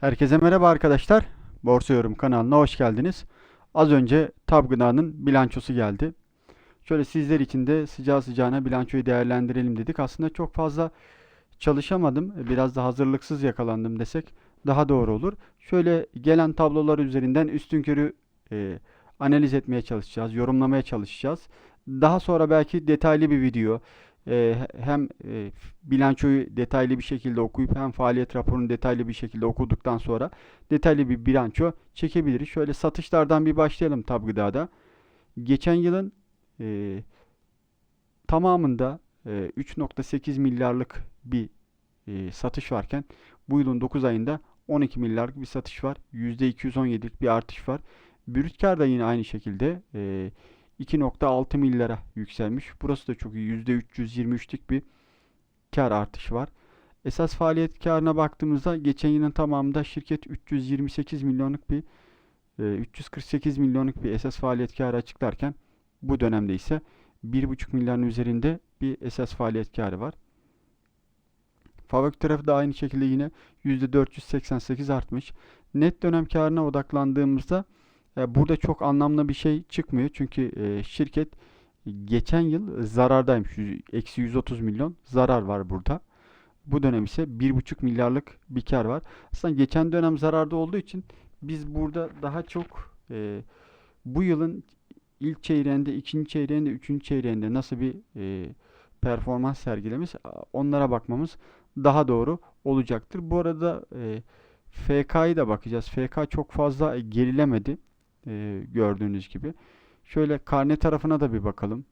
Herkese merhaba arkadaşlar. Borsa Yorum kanalına hoş geldiniz. Az önce Tab Gıda'nın bilançosu geldi. Şöyle sizler için de sıcağı sıcağına bilançoyu değerlendirelim dedik. Aslında çok fazla çalışamadım. Biraz da hazırlıksız yakalandım desek daha doğru olur. Şöyle gelen tablolar üzerinden üstünkörü e, analiz etmeye çalışacağız, yorumlamaya çalışacağız. Daha sonra belki detaylı bir video, hem e, bilançoyu detaylı bir şekilde okuyup hem faaliyet raporunu detaylı bir şekilde okuduktan sonra detaylı bir bilanço çekebiliriz. Şöyle satışlardan bir başlayalım Tab Gıda'da. Geçen yılın e, tamamında e, 3.8 milyarlık bir e, satış varken bu yılın 9 ayında 12 milyarlık bir satış var. %217'lik bir artış var. Brüt kar da yine aynı şekilde e, 2.6 milyara yükselmiş. Burası da çok iyi. %323'lük bir kar artışı var. Esas faaliyet karına baktığımızda geçen yılın tamamında şirket 328 milyonluk bir e, 348 milyonluk bir esas faaliyet karı açıklarken bu dönemde ise 1,5 milyarın üzerinde bir esas faaliyet karı var. Fabrik tarafı da aynı şekilde yine %488 artmış. Net dönem karına odaklandığımızda e, burada çok anlamlı bir şey çıkmıyor. Çünkü e, şirket geçen yıl zarardaymış. Eksi 130 milyon zarar var burada. Bu dönem ise 1,5 milyarlık bir kar var. Aslında geçen dönem zararda olduğu için biz burada daha çok e, bu yılın ilk çeyreğinde, ikinci çeyreğinde, üçüncü çeyreğinde nasıl bir e, performans sergilemiş onlara bakmamız daha doğru olacaktır. Bu arada e, FK'yı da bakacağız. FK çok fazla gerilemedi e, gördüğünüz gibi. Şöyle karne tarafına da bir bakalım.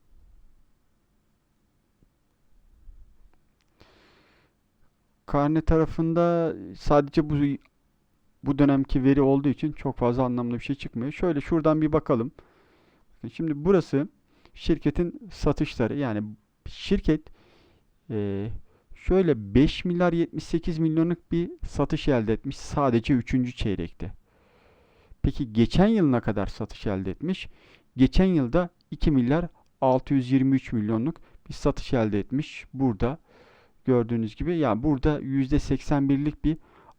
Karne tarafında sadece bu bu dönemki veri olduğu için çok fazla anlamlı bir şey çıkmıyor. Şöyle şuradan bir bakalım. Şimdi burası şirketin satışları. Yani şirket e, şöyle 5 milyar 78 milyonluk bir satış elde etmiş sadece üçüncü çeyrekte. Peki geçen yıl kadar satış elde etmiş? Geçen yılda 2 milyar 623 milyonluk bir satış elde etmiş. Burada gördüğünüz gibi yani burada %81'lik bir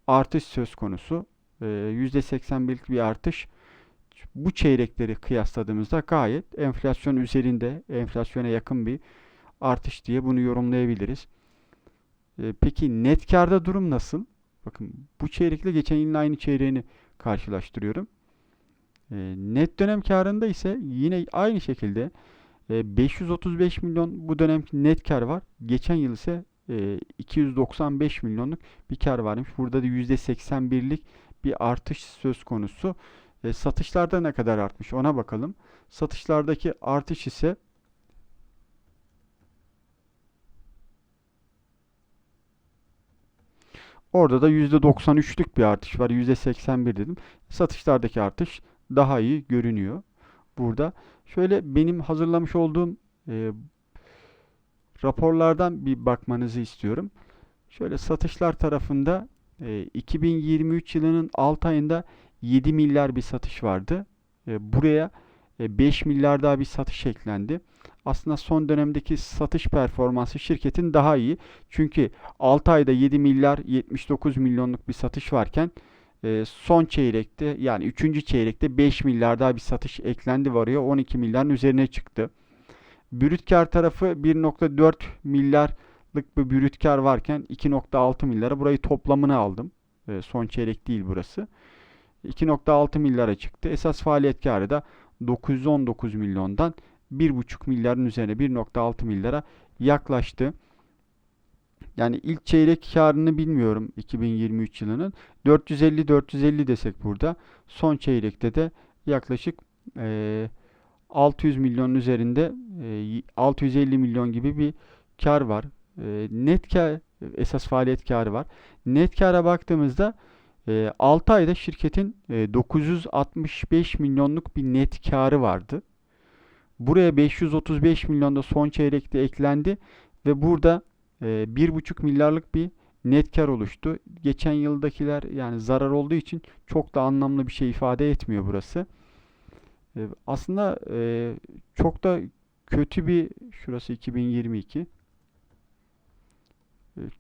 artış söz konusu. Ee, %81'lik bir artış bu çeyrekleri kıyasladığımızda gayet enflasyon üzerinde, enflasyona yakın bir artış diye bunu yorumlayabiliriz. Ee, peki net karda durum nasıl? Bakın bu çeyrekle geçen yılın aynı çeyreğini karşılaştırıyorum. Ee, net dönem karında ise yine aynı şekilde e, 535 milyon bu dönemki net kar var. Geçen yıl ise e, 295 milyonluk bir kar varmış. Burada da %81'lik bir artış söz konusu. E, satışlarda ne kadar artmış ona bakalım. Satışlardaki artış ise orada da %93'lük bir artış var. %81 dedim. Satışlardaki artış daha iyi görünüyor burada. Şöyle benim hazırlamış olduğum e, raporlardan bir bakmanızı istiyorum. Şöyle satışlar tarafında e, 2023 yılının 6 ayında 7 milyar bir satış vardı. E, buraya e, 5 milyar daha bir satış eklendi. Aslında son dönemdeki satış performansı şirketin daha iyi. Çünkü 6 ayda 7 milyar 79 milyonluk bir satış varken e, son çeyrekte yani 3. çeyrekte 5 milyar daha bir satış eklendi varıyor. 12 milyarın üzerine çıktı. Brüt kar tarafı 1.4 milyarlık bir brüt kar varken 2.6 milyara burayı toplamını aldım. E, son çeyrek değil burası. 2.6 milyara çıktı. Esas faaliyet karı da 919 milyondan 1.5 milyarın üzerine 1.6 milyara yaklaştı. Yani ilk çeyrek karını bilmiyorum 2023 yılının. 450-450 desek burada. Son çeyrekte de yaklaşık eee 600 milyonun üzerinde e, 650 milyon gibi bir kar var. E, net kar esas faaliyet karı var. Net kara baktığımızda e, 6 ayda şirketin e, 965 milyonluk bir net karı vardı. Buraya 535 milyon da son çeyrekte eklendi ve burada e, 1,5 milyarlık bir net kar oluştu. Geçen yıldakiler yani zarar olduğu için çok da anlamlı bir şey ifade etmiyor burası. E, aslında e, çok da kötü bir şurası 2022. e,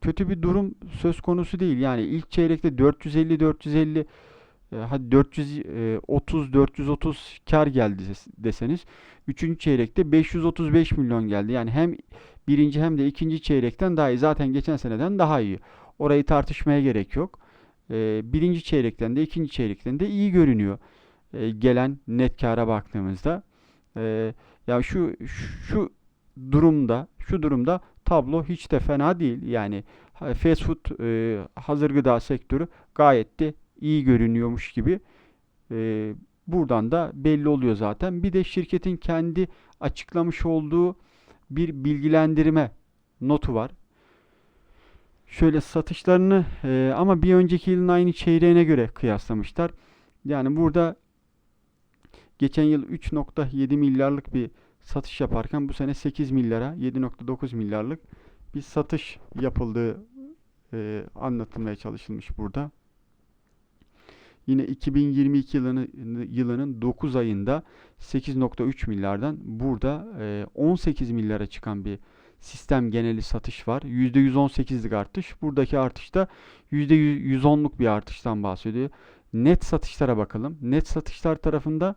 kötü bir durum söz konusu değil. Yani ilk çeyrekte 450 450 e, hadi 430 430 kar geldi des- deseniz üçüncü çeyrekte 535 milyon geldi. Yani hem birinci hem de ikinci çeyrekten daha iyi. Zaten geçen seneden daha iyi. Orayı tartışmaya gerek yok. E, birinci çeyrekten de ikinci çeyrekten de iyi görünüyor. E, gelen net kâra baktığımızda. E, ya şu şu durumda şu durumda tablo hiç de fena değil. Yani fast food e, hazır gıda sektörü gayet de iyi görünüyormuş gibi. E, buradan da belli oluyor zaten. Bir de şirketin kendi açıklamış olduğu bir bilgilendirme notu var. Şöyle satışlarını e, ama bir önceki yılın aynı çeyreğine göre kıyaslamışlar. Yani burada geçen yıl 3.7 milyarlık bir satış yaparken bu sene 8 milyara 7.9 milyarlık bir satış yapıldığı e, anlatılmaya çalışılmış burada. Yine 2022 yılını, yılının 9 ayında 8.3 milyardan burada e, 18 milyara çıkan bir sistem geneli satış var. %118'lik artış. Buradaki artışta %110'luk bir artıştan bahsediyor. Net satışlara bakalım. Net satışlar tarafında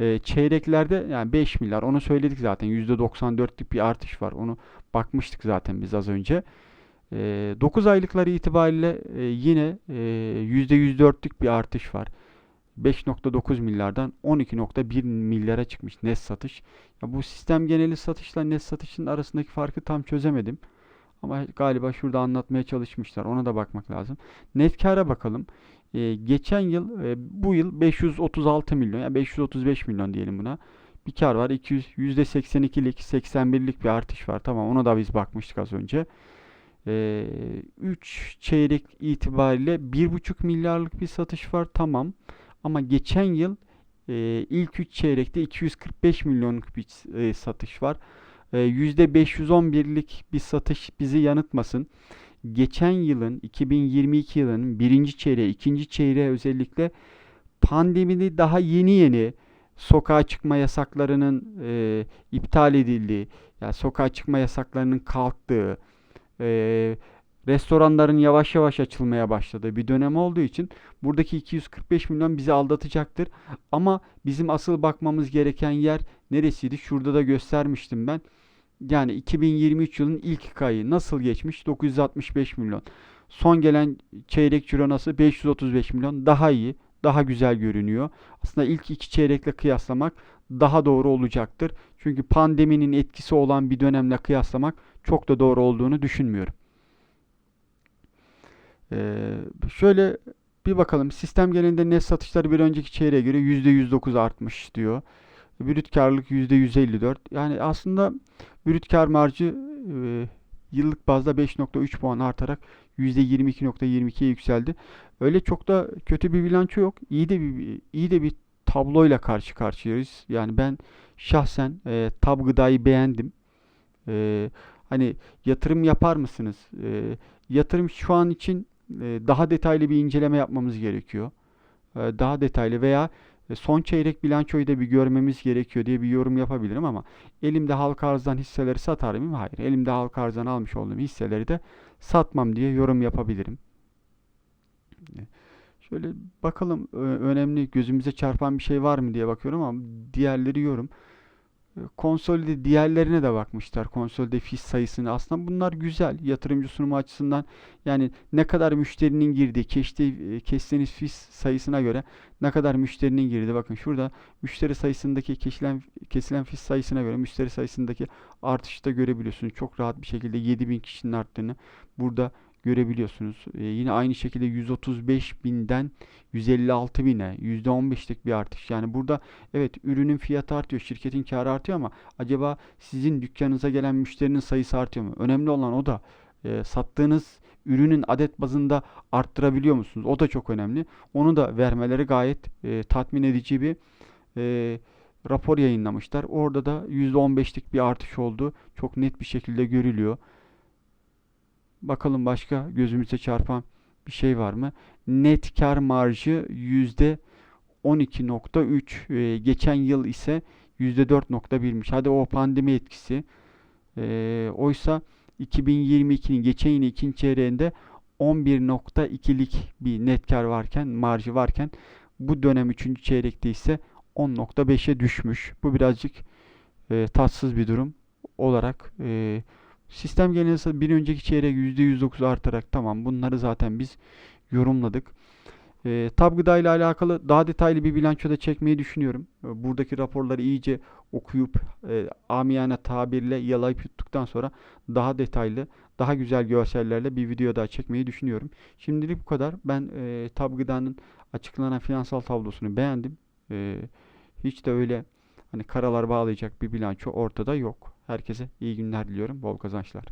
e, çeyreklerde yani 5 milyar onu söyledik zaten %94'lük bir artış var. Onu bakmıştık zaten biz az önce. E, 9 aylıkları itibariyle e, yine e, %104'lük bir artış var. 5.9 milyardan 12.1 milyara çıkmış net satış. Ya bu sistem geneli satışla net satışın arasındaki farkı tam çözemedim. Ama galiba şurada anlatmaya çalışmışlar. Ona da bakmak lazım. Net kâra bakalım. Ee, geçen yıl e, bu yıl 536 milyon yani 535 milyon diyelim buna. Bir kar var. 200 %82'lik 81'lik bir artış var. Tamam ona da biz bakmıştık az önce. 3 çeyrek itibariyle 1,5 milyarlık bir satış var. Tamam. Ama geçen yıl e, ilk 3 çeyrekte 245 milyonluk bir e, satış var. E, %511'lik bir satış bizi yanıltmasın. Geçen yılın 2022 yılının birinci çeyreği, ikinci çeyreği özellikle pandemide daha yeni yeni sokağa çıkma yasaklarının e, iptal edildiği, yani sokağa çıkma yasaklarının kalktığı, restoranların yavaş yavaş açılmaya başladığı bir dönem olduğu için buradaki 245 milyon bizi aldatacaktır. Ama bizim asıl bakmamız gereken yer neresiydi? Şurada da göstermiştim ben. Yani 2023 yılın ilk ayı nasıl geçmiş? 965 milyon. Son gelen çeyrek ciro nasıl? 535 milyon. Daha iyi, daha güzel görünüyor. Aslında ilk iki çeyrekle kıyaslamak daha doğru olacaktır. Çünkü pandeminin etkisi olan bir dönemle kıyaslamak çok da doğru olduğunu düşünmüyorum. Ee, şöyle bir bakalım. Sistem genelinde net satışları bir önceki çeyreğe göre %109 artmış diyor. Brüt karlılık %154. Yani aslında brüt kar marjı e, yıllık bazda 5.3 puan artarak %22.22'ye yükseldi. Öyle çok da kötü bir bilanço yok. İyi de bir iyi de bir tabloyla karşı karşıyayız. Yani ben şahsen e, Tab Gıda'yı beğendim. E, hani yatırım yapar mısınız? E, yatırım şu an için e, daha detaylı bir inceleme yapmamız gerekiyor. E, daha detaylı veya e, son çeyrek bilançoyu da bir görmemiz gerekiyor diye bir yorum yapabilirim ama elimde halka arzdan hisseleri satar mıyım? Hayır. Elimde halka arzdan almış olduğum hisseleri de satmam diye yorum yapabilirim. Şöyle bakalım önemli gözümüze çarpan bir şey var mı diye bakıyorum ama diğerleri yorum. Konsolide diğerlerine de bakmışlar. Konsolide fiş sayısını. Aslında bunlar güzel. Yatırımcı sunumu açısından yani ne kadar müşterinin girdiği, keşte, kestiğiniz fiş sayısına göre ne kadar müşterinin girdi. Bakın şurada müşteri sayısındaki kesilen, kesilen fiş sayısına göre müşteri sayısındaki artışı da görebiliyorsunuz. Çok rahat bir şekilde 7000 kişinin arttığını burada görebiliyorsunuz. Ee, yine aynı şekilde 135 binden 156 bine %15'lik bir artış. Yani burada evet ürünün fiyatı artıyor, şirketin karı artıyor ama acaba sizin dükkanınıza gelen müşterinin sayısı artıyor mu? Önemli olan o da e, sattığınız ürünün adet bazında arttırabiliyor musunuz? O da çok önemli. Onu da vermeleri gayet e, tatmin edici bir e, rapor yayınlamışlar. Orada da %15'lik bir artış oldu. Çok net bir şekilde görülüyor. Bakalım başka gözümüze çarpan bir şey var mı? Net kar marjı yüzde 12.3. Ee, geçen yıl ise %4.1'miş. Hadi o pandemi etkisi. Ee, oysa 2022'nin geçen yıl ikinci çeyreğinde 11.2'lik bir net kar varken, marjı varken bu dönem üçüncü çeyrekte ise 10.5'e düşmüş. Bu birazcık e, tatsız bir durum olarak e, sistem genel bir önceki çeyrek %109 artarak tamam bunları zaten biz yorumladık. E, Tab Gıda ile alakalı daha detaylı bir bilançoda çekmeyi düşünüyorum. Buradaki raporları iyice okuyup e, amiyane tabirle yalayıp yuttuktan sonra daha detaylı, daha güzel görsellerle bir video daha çekmeyi düşünüyorum. Şimdilik bu kadar. Ben e, Tab Gıda'nın açıklanan finansal tablosunu beğendim. E, hiç de öyle hani karalar bağlayacak bir bilanço ortada yok. Herkese iyi günler diliyorum. Bol kazançlar.